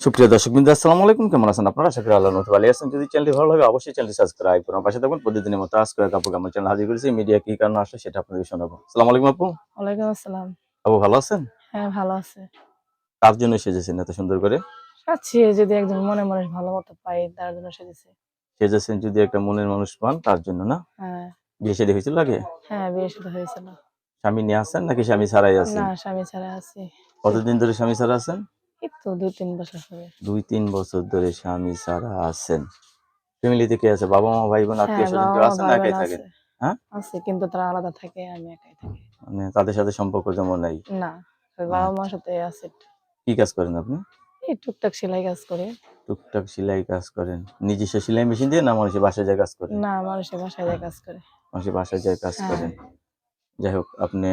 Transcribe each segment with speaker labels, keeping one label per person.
Speaker 1: সুপ্রিয় দর্শক বিন্দু আসসালামু আলাইকুম। কেমন আছেন আপনারা? আশা করি আল্লাহ নতুন ভালো আছেন। যদি চ্যানেলটি ভালো লাগে অবশ্যই চ্যানেলটি সাবস্ক্রাইব করুন। পাশে থাকুন প্রতিদিনের মতো আজকে আপুকে আমার চ্যানেল হাজির করেছি। মিডিয়া কি কারণে আসলে সেটা আপনাদের শোনাবো আসসালামু আলাইকুম আপু।
Speaker 2: ওয়ালাইকুম আসসালাম।
Speaker 1: আপু ভালো আছেন?
Speaker 2: হ্যাঁ ভালো আছে।
Speaker 1: কার জন্য সেজেছেন এত সুন্দর করে?
Speaker 2: চাচ্ছি যদি একজন মনে মানুষ ভালো মতো পাই তার জন্য সেজেছে।
Speaker 1: সেজেছেন যদি একটা মনের মানুষ পান তার জন্য না?
Speaker 2: হ্যাঁ।
Speaker 1: বিয়ে শাদী হয়েছিল আগে?
Speaker 2: হ্যাঁ বিয়ে শুধু হয়েছিল।
Speaker 1: স্বামী নিয়ে আসেন নাকি স্বামী ছাড়াই আছেন?
Speaker 2: না স্বামী ছাড়া আছি।
Speaker 1: কতদিন ধরে স্বামী ছাড়া আছেন?
Speaker 2: তো দুই তিন বছর হবে।
Speaker 1: দুই তিন বছর ধরে স্বামী ছাড়া আছেন। ফ্যামিলিতে কে আছে? বাবা মা ভাই বোন আত্মীয়
Speaker 2: হ্যাঁ
Speaker 1: স্বজন কেউ না একাই। হ্যাঁ?
Speaker 2: আছে কিন্তু তারা আলাদা থাকে আমি একাই থাকি।
Speaker 1: মানে তাদের সাথে সম্পর্ক যেমন নাই?
Speaker 2: না বাবা মার সাথে আছে।
Speaker 1: কি কাজ করেন আপনি?
Speaker 2: এই টুকটাক সেলাই কাজ করে।
Speaker 1: টুকটাক সেলাই কাজ করেন। নিজস্ব সেলাই মেশিন দিয়ে না মানুষের বাসায় যায় কাজ করেন
Speaker 2: না মানুষের বাসায় যায় কাজ করে।
Speaker 1: মানুষের বাসায় যায় কাজ
Speaker 2: হ্যাঁ।
Speaker 1: করেন যাই হোক আপনি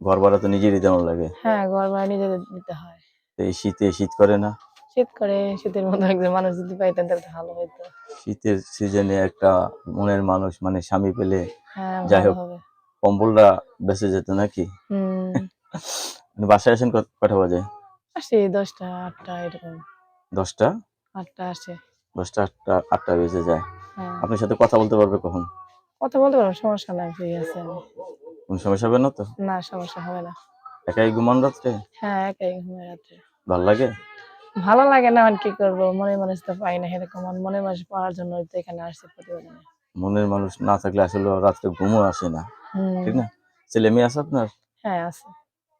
Speaker 1: ঘর ভাড়া তো নিজেরই দেওয়া লাগে।
Speaker 2: হ্যাঁ ঘর ভাড়া নিজেদের দিতে হয়।
Speaker 1: এই শীতে শীত করে না?
Speaker 2: শীত করে শীতের একজন মানুষ যদি পাইতেন তাহলে তো ভালো হইতো।
Speaker 1: শীতের সিজনে একটা মনের মানুষ মানে স্বামী পেলে
Speaker 2: হ্যাঁ
Speaker 1: যাই হোক। কম্বলটা বেঁচে যেত নাকি? বাসায় আসেন কটা বাজে?
Speaker 2: আসি দশটা আটটা এরকম।
Speaker 1: দশটা?
Speaker 2: আটটা আসে।
Speaker 1: দশটা আটটা আটটা বেজে যায়।
Speaker 2: হ্যাঁ।
Speaker 1: আপনার সাথে কথা বলতে পারবে কখন?
Speaker 2: কথা বলতে পারব সমস্যা নাই ফ্রি আছে
Speaker 1: কোন সমস্যা হবে না তো?
Speaker 2: না সমস্যা হবে না।
Speaker 1: একাই ঘুমান রাত্রে?
Speaker 2: হ্যাঁ একাই ঘুমাই রাত্রে।
Speaker 1: ভালো লাগে?
Speaker 2: ভালো লাগে না আর কি করব? মনে মানুষ তো পাই না এরকম আর মনে মানুষ পাওয়ার জন্য তো এখানে আসছি প্রতিবেদনে
Speaker 1: মনের মানুষ না থাকলে আসলে রাত্রে ঘুমও আসে না। ঠিক না? ছেলে মেয়ে আছে আপনার?
Speaker 2: হ্যাঁ আছে।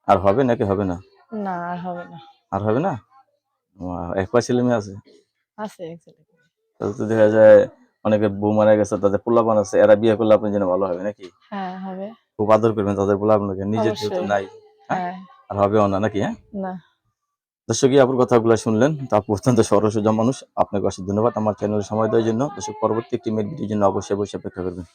Speaker 1: আর হবে নাকি হবে না?
Speaker 2: না আর হবে না।
Speaker 1: আর হবে না? আহ, একবার ছেলে মেয়ে আছে?
Speaker 2: আছে actually।
Speaker 1: তাহলে তো দেখা যায় অনেকে বউ মারা গেছে তাদের পোলাপান আছে। এরা বিয়ে করলে আপনার জন্য ভালো হবে নাকি?
Speaker 2: হ্যাঁ হবে।
Speaker 1: খুব আদর করবেন তাদের পোলাপানকে। নিজের যেহেতু নাই। আর হবে না নাকি হ্যাঁ?
Speaker 2: না।
Speaker 1: দর্শক আপুর কথাগুলো শুনলেন তা আপু অত্যন্ত সরসজা মানুষ। আপনাকে অশেষ ধন্যবাদ আমার চ্যানেলে সময় দেওয়ার জন্য। দর্শক পরবর্তী একটি মেয়ের ভিডিওর জন্য অবশ্যই অবশ্যই অপেক্ষা করবেন।